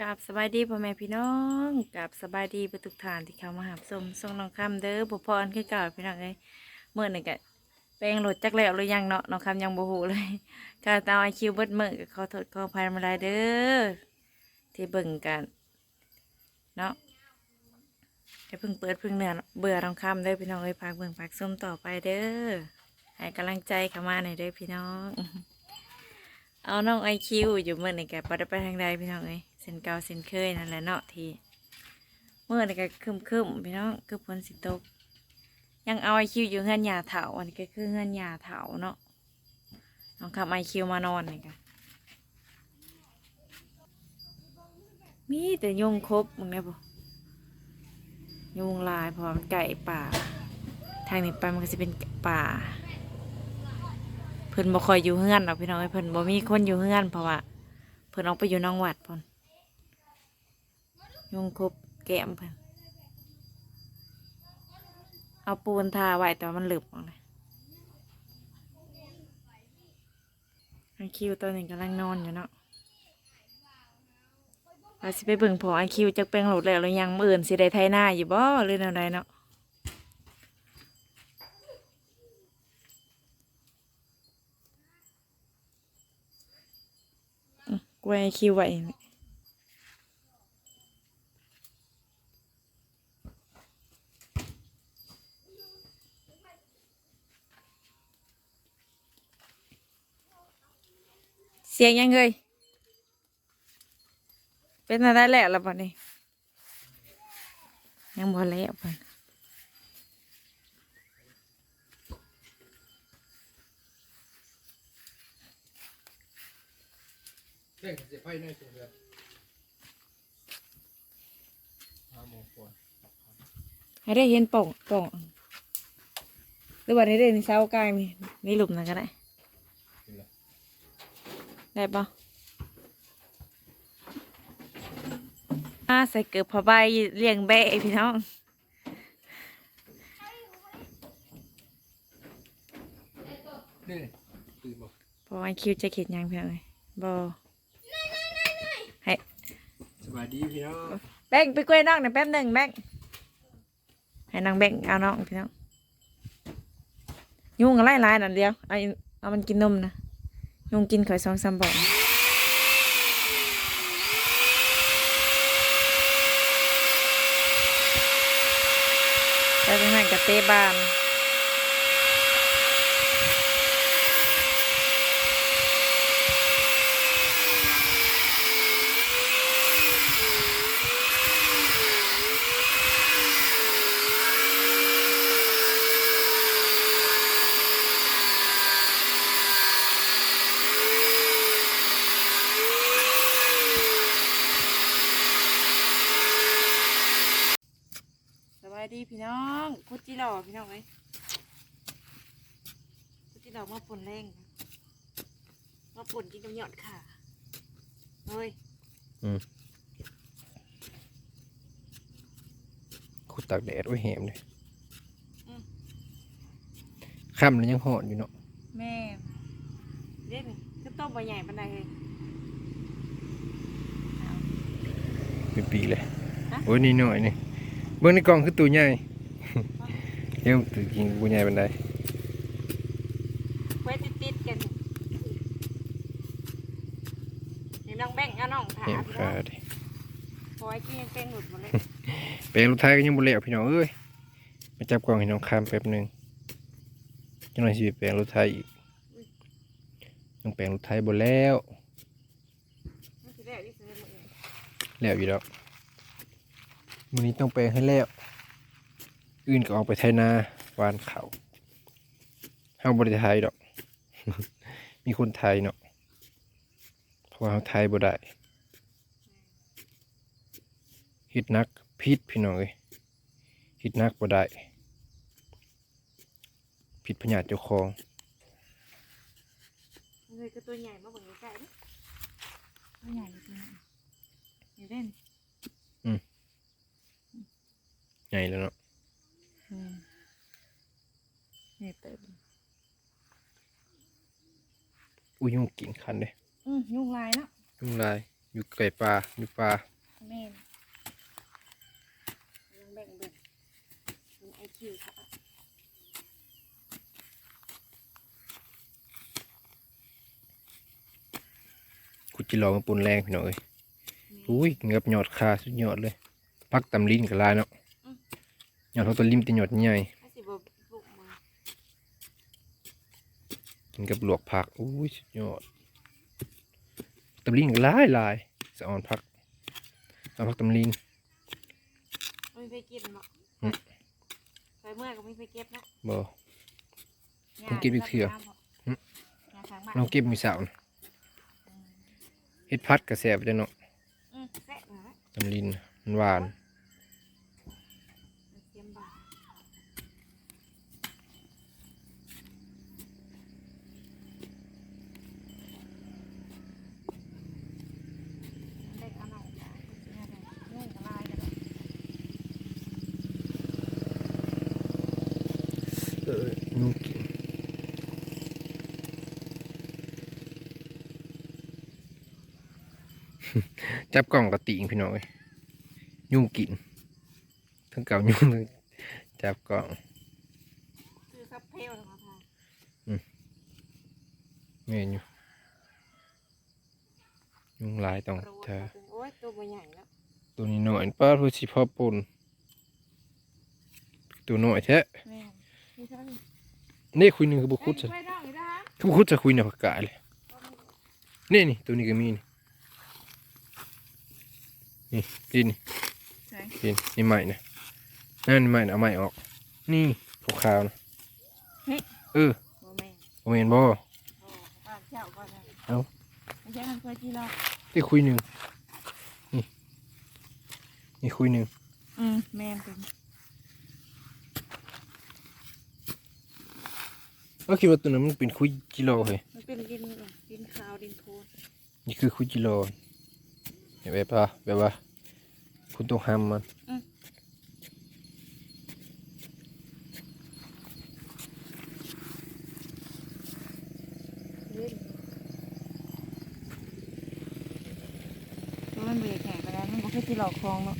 กับสบายดีพ่อแม่พี่น้องกับสบายดีประทุกฐานที่เขามาหาสมทรงน้องคำเด้อบุพรคือเก่าพี่น้องเอ้ยเมื่อหนี่กะแปลงโหลดจักแล้วหรือยังเนาะน้องคำยังบ่ฮู้เลยก็ตาไอคิวเบิดเมื่อก็ขอโทษขออภัยมาได้เด้อที่เบิ่งกันเนาะอย่เพิ่งเปิดเพิ่งเนื้อเบื่อน้องคำเด้อพี่น้องเอ้ยพากเบิ่งพากส้มต่อไปเด้อให้กำลังใจเข้ามาหน่อยเด้อพี่น้อง เอาน้องไอคิวอยู่เมื่อนี่แกปได้ไปทางใดพี่น้องเอ้ย เส้นเก่าเส้นเคยนั่นแหละเนาะทีเมื่อนี่ก็คึมคึมพี่น้องคือฝนสิตก ยังเอาไอคิวอยู่เฮือนยาเถาอันนี้ก็คือเฮือนยาเถาเนาะน้องขับไอคิวมานอนนี่กันมีแต่ยุงครบมึงเนี่ยปะยุงลายพราะว่ามันไก่ป่า ทางนี้ไปมันก็จะเป็นป่า เพิ่นบ่คอยอยู่เฮือนหรอกพี่น้องเอ้ยเพิ่นบ่มีคนอยู่เฮือนเพราะว่าเพิ่นออกไปอยู่น้องวัดพุ่น ยุงครบแก้มเพิ่นเอาปูนทาไว้แต่ว่ามันหลึบออกเลยไอคิวตัวหนี้กำลังนอนอยู่เนาะเราสิไปเบิ่งพอไอคิวจักแปลงโหลุดแล้วหรือยังมื้ออื่นสิได้ไถนาอยู่บ่หรือแนวใดเนาะกล้วยคิวไว้ สียงยังเลยเป็นอะไรแล้วล่ะปะนี่ยังบ่แล้วปะเร่งเสียไฟในตัวเดือนห้าโมงกว่าให้ได้เห็นป่องป่องหรือว่าให้ได้ในเช้ากลางนี่นี่หลุมนั่นก็ได้กินละ ได้ปะอาใส่เกือบผ้าใบเลี้ยงแบะพี่น้องนี่ตื่นบ่เพราะว่าคิวจะเขียนยังพี่น้องเลยบอให้สบายดีพี่น้องแบงไปกล้วยน้องหน่อยแป๊บหนึ่งแบงให้นางแบงเอาน้องพี่น้องยุงอะไรลายๆนั่นเดียวเอาเอามันกินนมนะ ยุงกินข่อยสองสามบ่อแล้วจังนั้นกับเตะบาน สบายดีพี่น้อง พุทธิหล่อพี่น้องเอ้ยพุทธิหล่อมาป่นแรงค่ะมาป่นกินกับหยอดค่ะเฮ้ยขุดตากแดดไว้แหมเลยค่ำแล้วยังหอนอยู่เนาะแม่เด็ดนี่ก็ต้มใบใหญ่ปันใดเลย เป็นปีเลย ฮะ โอ้ยนี่หน่อยนี่เบื้องในกล่องคือตัวใหญ่ เดี๋ยวตัวจริงกูใหญ่เป็นไดไว้ติดติดๆกันเดี๋ยวน้องแบ่งเอาน้องถาเนี่ยพี่น้ขาองดิพอไอ้กินยังเป็นหลุดหมดเลยแปลงลูกท้ายก็ยังบ่แล้วพี่น้องเอ้ยมาจับกล่องให้น้องคามแป๊บหนึงจังหน่อยสิไปแปลงลูกท้ายอีกยังแปลงลูกท้ายบ่แล้วมันสิได้ดิสิได้หมดเลยแล้วอยู่แล้วมื้อนี้ต้องแปลงให้แล้ว อื่นก็ออกไปไถนาหวานเขาวเฮาบ่ได้ไถดอก มีคนไทยเนาะเพราะว่าเฮาไทยบ่ได้เฮ็ดหนักผิดพี่น้องเอ้ยเฮ็ดหนักบ่ได้ผิดพญาติเจ้าของเลยก็ตัวใหญ่มาเบิ่งใกล้ๆดิตัวใหญ่อยู่ตัวนี้เดี๋ยวเล่นใหญ่แล้วเนาะ อืม นี่เติมอุ้ยยุงกินคันเด้อืมยุงลายเนาะยุงลายอยู่ไก่ปลาอยู่ปลาแม่นลองแบ่งเบิ่งมันไอคิวค่ะกุจิรอมาปนแรงพี่น้องเอ้ยอุ้ยเงือบยอดคาสุดยอดเลย พักตำลิ้นกับลายเนาะยอดเขาตัวลิ้มแติหยอดใหญ่ ถ้าสิบ่บุกมา กินกับลวกผักอุ้ยสุดยอดตำลิ้นกับลายลายสะออนพักเอาพักตำลิ้นไม่ไปกินหรอกอืมไปเมื่อก็ไม่ไปเก็บนะบ่ต้องเก็บอีกเทื่ออืมยาทางบ้านน้องเก็บมีสาวนะเฮ็ดพัดกระแสบเลยเนาะอืมแซ่บหน่อยตำลิ้นมันหวาน เตรียมบาทเด็กเอาหน่อยจ้ะเนี่ยเลยนุ่งกระลายกันเลย เออนุ่งกิน จับกล่องกระติงพี่น้องเอ้ยยุ่งกิน ทั้งเก่ายุ่งทั้งจับกล่องคือซับเพลวเลยมาพาเมนอยู่ยุ่งหลายต้องรู้เธอว่าเป็นโอ้ยตัวมันใหญ่แล้วตัวนี้หน่อยป้ารู้สิพ่อปนตัวน้อยแท้แม่นี่ใช่ไหมนี่คุยหนึ่งคือบุคุดจะจะไปน้องอีกนะฮะคือบุคุดจะคุยในผักกาดเลยนี่นี่ตัวนี้ก็มีนี่ นี่กินใช่กินนี่ใหม่นะนั่นใหม่นะเอาใหม่ออก นี่ขาวขาวๆนะเออโมแม่โมเมนบ่โอ้บ้านเจ้าก็ได้เอ้าไม่ใช่มันเคยที่เราที่คุยหนึ่งนี่นี่คุยหนึ่งอืมแม่นเป็นก็คิดว่าตัวนั้นมันเป็นคุยจิโร่เฮ้ยมันเป็นดินดินขาวดินโคลนนี่คือคุยจิโร่เห็นไหมป่ะแบบว่า คุณต้องห้ามมันเล่นเพราะมันเบรกแข็งไปแล้วมันบ่คือที่เราคลองเนาะ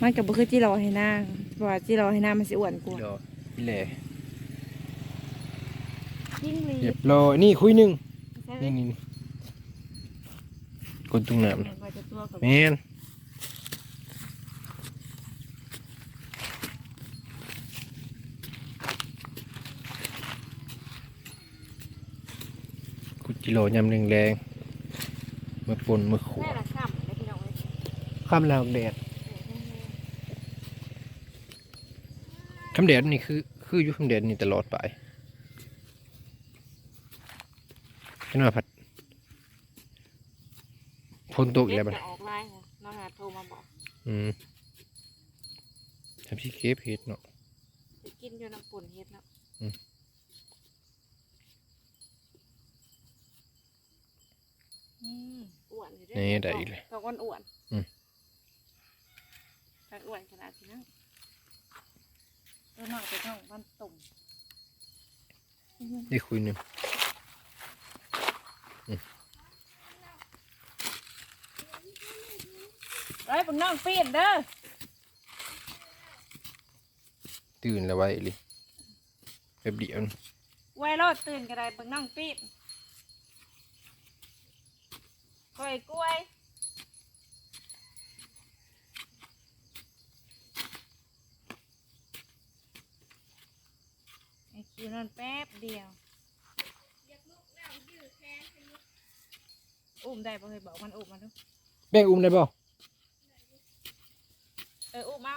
มันกับบ่คือที่เราให้หน้าเพราะว่าที่เราให้หน้ามันสิอ้วนกจิว่าโร่พี่แหล่ยิ่งรีเรียบร้อยนี่คุยหนึ่งใช่ไหมนี่นี่นี่กดตรงน้ำเห็นะนว่าจะตัวกับแมน กุจิโร่ยำแรงๆมาปนมาขูแม่ละข้ามได้พี่น้องเลยข้ามแรงแดดคำแดดนี่คือคืออยู่คำแดดนี่ตลอดไปขนาดผัดพ้นตกอีกแล้วมับัดจะออกไลน์ค่ะน้องหาโทรมาบอกอืมทำพี่เคฟเฮ็ดเนาะจะกินอยู่น้ำปุ่นเฮ็ดแล้วอืมอืม อ้วนอยู่เด้นี่ได้อีกเลยต้องอ้วนอ้วนอืมถ้าอ้วนขนาดนี้นะตัวน้อยตัวน้องมันตุ่มได้คุยหนึ่งเอ้ยปังน้องปีนเด้อตื่นแล้วไว้เลยแบบเดียวนะไว้รอดตื่นก็ได้ปังน้องปีน กล้วยกล้วยไอ้คิวนั่นแป๊บเดียวอุ้มได้ป่ะเคยบอกมันอุ้มมาดู แบ่งอุ้มได้ป่า เอออุ้มเอา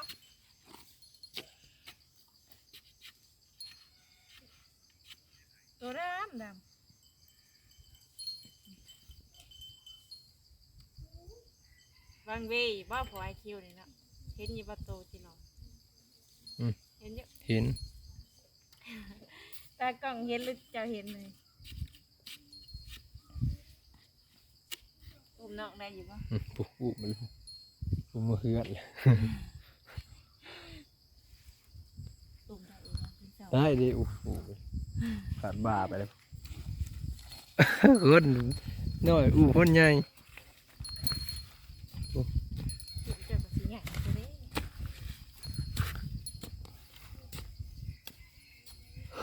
ตัวดำดำบางเวยบ้าพอไอคิวนี่เนาะเห็นอยี่ประตูที่เราเห็นเยอะเห็นตากล้องเห็นหรือเจะเห็นเลยอุ้มนอกได้อยู่ป่ะอืมปุ๊บอุ้มมันอุ้มมาเฮือนเลยอุ้มได้อยู่ป่ะพี่สาวได้ดิอุ้มอุ้มขาดบ่าไปแล้ว คนน้อยอุ้มคนใหญ่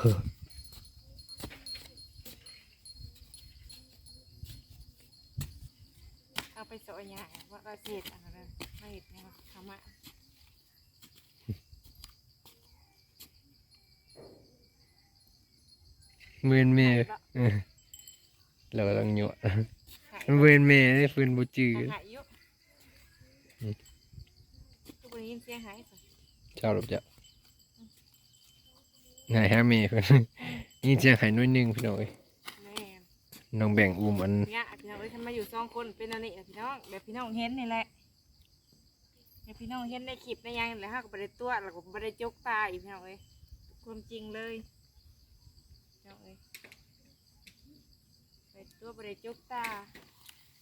เอาไปโซยใหญ่ว่าเราเสร็ดอะไรนไม่เห็นนะธรรมะเวนเมย์เราต้องหยดมันเวนเมย์ได้ฟืนบูจือหายยุทุกคนยินเสียงหายเช้าหรบจ๊ะ ไงฮะเมย์เพิ่นนี่เจียงหายน้อยหนึงพี่น้องเอ้ยแม่น้องแบ่งอุ้มอัน เนี่ยพี่น้องเอ้ยทำไมอยู่สองคนเป็นอันนี้พี่น้องแบบพี่น้องเห็นนี่แหละแบบพี่น้องเห็นในคลิปในยังแล้วฮะก็ไปได้ตัวแล้วก็ไปได้จกตาอีกพี่น้องเอ้ยความจริงเลยพี่น้องเอ้ยไปตัวไปได้จกตา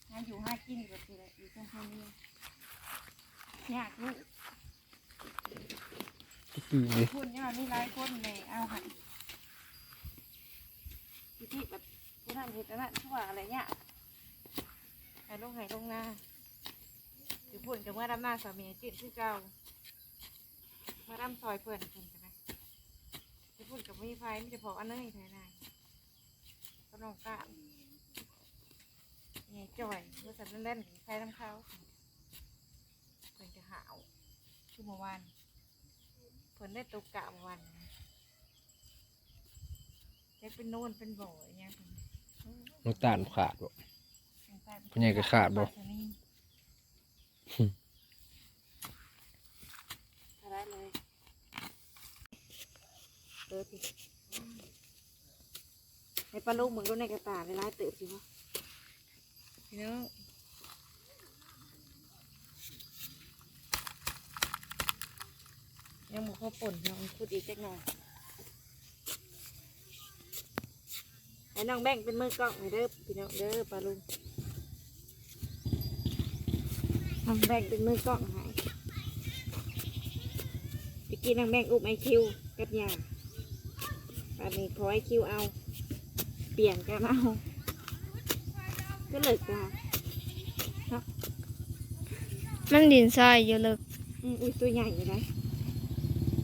หาอยู่ห้ากินแบบนี้แหละอยู่ตรงนี้ยากลูก ตื่นเลยคุณเนี่ยมีหลายคนเลยเอาหันที่แบบผู้ทำเหตุนั้นทั่วอะไรเนี่ยหายลงหายลงหน้าหรือพุ่นกับเมื่อดำหน้าสามีจืดคือเก่าเมื่อดำซอยเพื่อนพุ่นกันนะหรือพุ่นกับมีไฟไม่จะพออันเนยไทยนายก็ลองกล้ามเนี่ยจ่อยเมื่อสันเล่นๆใครน้ำเขาเพื่อนจะหาวคือเมื่อวาน เพิ่นได้ตกกะวันแจ็คเป็นโน่นเป็นบ่อยเนี่ยเพิ่นน้องตาลขาดบ่สงสัยเพิ่นใหญ่ก็ขาดบ่ อะไรเลยเออสิให้ปลาลูกมึงดูในกระตาในร้ายเติบสิวะพี่น้อง ยังหมูข้าวป่นน้องพูดอีกจักหน่อยให้น้องแบ่งเป็นมือกล้องให้เด้อพี่น้องเด้อปลาลุงน้องแบ่งเป็นมือกล้องให้ไปกินน้องแบ่งอุ้มไอคิวกับยาอันนี้พอไอคิวเอา เปลี่ยนกันเอาก็เลยจ้ามันดินทรายเยอะเลยอืมอุ้ยตัวใหญ่อยู่นะ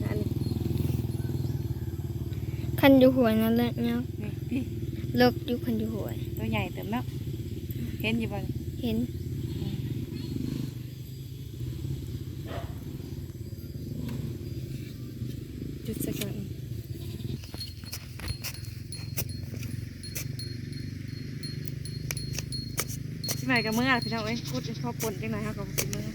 อันนี้ คันอยู่หัวยนั่นแหละเนี่ยนี่พี่เลิกอยู่คันอยู่หัวย ตัวใหญ่เติมเนาะเห็นอยู่บ้างเห็นจุดสักก่อนพี่ใหม่กับเมื่อพี่น้องเอ้ยพูดชอบปนจังหน่อยฮะกับพี่เมื่อ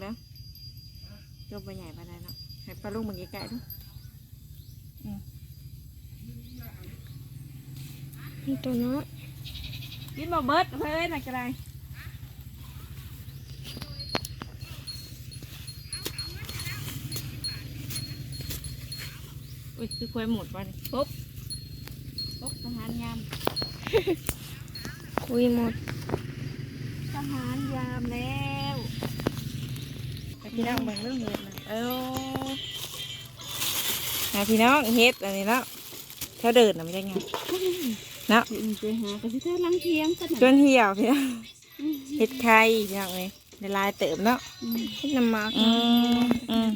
แล้วยกไปใหญ่ไปได้เนาะให้ ปลาลูกมันใกล้ๆดูนี่ตัวน้อยกินบ่เบิดเฮ้ยน่ะก็ได้อุ้ยคือควยหมดป่ะนี่ปุ๊บปุ๊บทหารยาม คุยหมดทหารยามแล้วไปพี่น้องเบิ่งเรื่องเห็ดนะเอ้า หาพี่น้องเฮ็ดอันนี้เนาะแถวเดินน่ะไม่ได้ไงเนาะไปหาก็สิเธอลังเทียงกันจนเหี่ยวพี่น้องเฮ็ดไข่พี่น้องเลยในลายเติมเนาะเฮ็ดน้ำหมากอืมอืม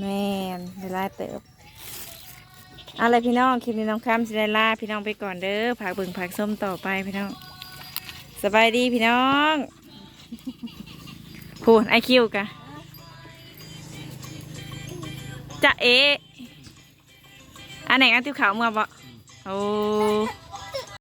แม่นในลายเติบเอะไรพี่น้องคลิปนี้น้องคำสิได้ลาพี่น้องไปก่อนเด้อผักเบิ่งผักส้มต่อไปพี่น้องสบายดีพี่น้องพูนไอคิวกะ จะเออันไหนอันติวขาวเมื่อบ่โอ้